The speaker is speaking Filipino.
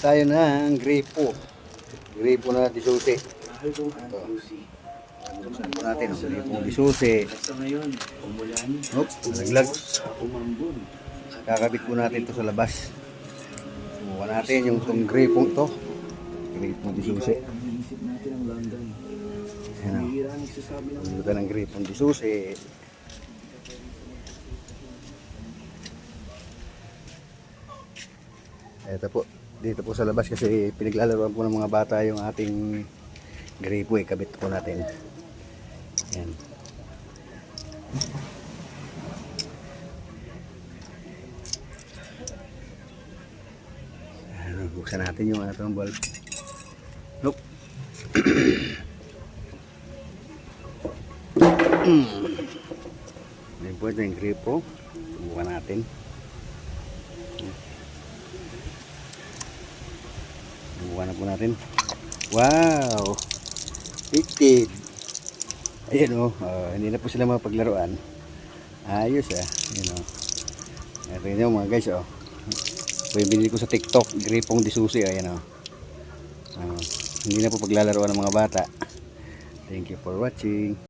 tayo ng gripo. Gripo na kong antusi. Buksan po natin ang gripo umulan. Oops, naglag. Kakabit po natin to sa labas. Subukan natin yung itong. Gripo. Ang natin ang London. Ayan o. Ang Paglutan ng gripong disusi. Ito po. Dito po sa labas kasi pinaglalaroan po ng mga bata yung ating gripo eh. Kabit po natin. Yan. Ano, buksan natin yung ano itong bulb. Nope. Yan po ito yung gripo. Subukan natin. Na po natin. Wow! Fitted! Ayan o. Oh, hindi na po sila mapaglaruan. Ayos ah. Ayan o. Oh. Ito yun mga guys oh. Ito yung binili ko sa TikTok. Gripong disusi. Ayan o. Oh. Ah, hindi na po paglalaruan ng mga bata. Thank you for watching.